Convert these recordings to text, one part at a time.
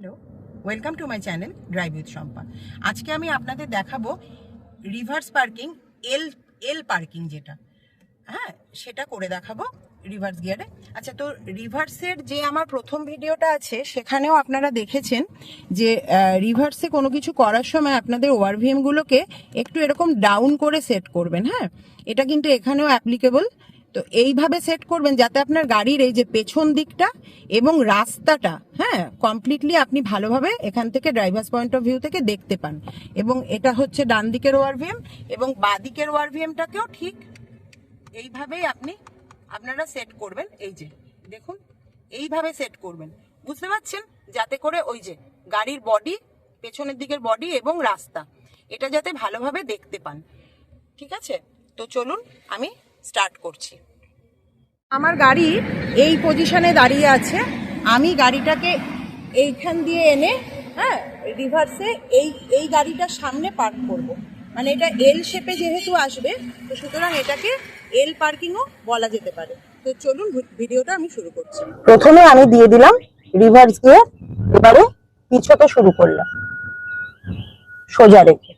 Hello welcome to my channel drive with Shampa আজকে আমি আপনাদের দেখাবো reverse parking L L parking যেটা। হ্যাঁ সেটা করে দেখাবো রিভার্স গিয়ারে আচ্ছা তো রিভার্সের যে আমার প্রথম ভিডিওটা আছে, সেখানেও আপনারা দেখেছেন যে রিভার্সে কোনো কিছু করার সময় আপনাদের ওয়ারভিএমগুলোকে একটু এরকম ডাউন করে সেট করবেন হ্যাঁ? এটা কিন্তু এখানেও অ্যাপ্লিকেবল তো এইভাবে সেট করবেন যাতে আপনার গাড়ির এই যে পেছন দিকটা এবং রাস্তাটা হ্যাঁ কমপ্লিটলি আপনি ভালোভাবে এখান থেকে ড্রাইভার্স পয়েন্ট অফ ভিউ থেকে দেখতে পান। এবং এটা হচ্ছে ডান দিকের ওয়ারভিএম এবং বাঁ দিকের ওয়ারভিএমটাকেও ঠিক এইভাবেই আপনি, আপনারা সেট করবেন। এই যে, দেখুন, এইভাবে সেট করবেন। বুঝতে পারছেন? যাতে করে ওই যে গাড়ির বডি পেছনের দিকের বডি এবং রাস্তা, এটা যাতে ভালোভাবে দেখতে পান। ঠিক আছে? তো চলুন, আমি স্টার্ট করছি। আমার গাড়ি এই পজিশনে দাঁড়িয়ে আছে। আমি গাড়িটাকে এইখান দিয়ে এনে হ্যাঁ রিভার্সে এই এই গাড়িটার সামনে পার্ক করব। মানে এটা এল শেপে যেহেতু আসবে তো সুতরাং এটাকে এল পার্কিংও বলা যেতে পারে। তো চলুন ভিডিওটা আমি শুরু করছি। প্রথমে আমি দিয়ে দিলাম রিভার্স গিয়ে এবারে পিছোতে শুরু করলাম। সোজা রেখে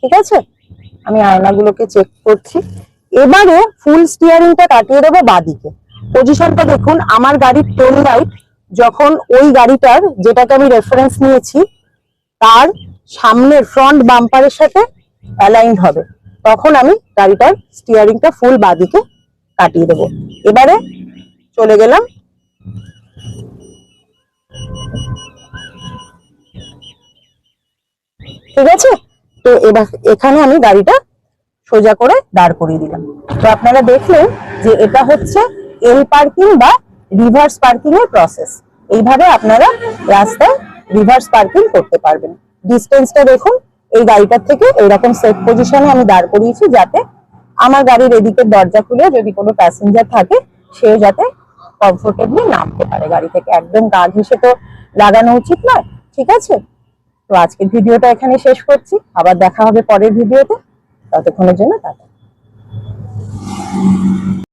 ঠিক আছে? আমি আয়নাগুলোকে চেক করছি। এবারে ফুল স্টিয়ারিংটা কাটিয়ে দেবো বাদিকে। পজিশনটা দেখুন, আমার গাড়ির টেল লাইট যখন ওই গাড়িটার যেটাকে আমি রেফারেন্স নিয়েছি, তার সামনের ফ্রন্ট বাম্পারের সাথে অ্যালাইন্ড হবে। তখন আমি গাড়িটার স্টিয়ারিংটা ফুল বাদিকে কাটিয়ে দেবো। এবারে চলে গেলাম। ঠিক আছে? তো এবার এখানে আমি গাড়িটা সোজা করে দাঁড় করিয়ে দিলাম। তো আপনারা দেখলেন যে এটা হচ্ছে এল পার্কিং বা রিভার্স পার্কিং এর প্রসেস এইভাবে আপনারা রাস্তায় রিভার্স পার্কিং করতে পারবেন। ডিস্টেন্সটা দেখুন, এই গাড়িটার থেকে এরকম সেফ পজিশনে আমি দাঁড় করিয়েছি যাতে আমার গাড়ির এদিকের দরজা খুলে যদি কোনো প্যাসেঞ্জার থাকে, সেও যাতে কমফোর্টেবলি নামতে পারে গাড়ি থেকে। একদম গা ঘেসে তো লাগানো উচিত নয়, ঠিক আছে? তো আজকের ভিডিওটা এখানে শেষ করছি। আবার দেখা হবে পরের ভিডিওতে। ততক্ষণের জন্য টাটা।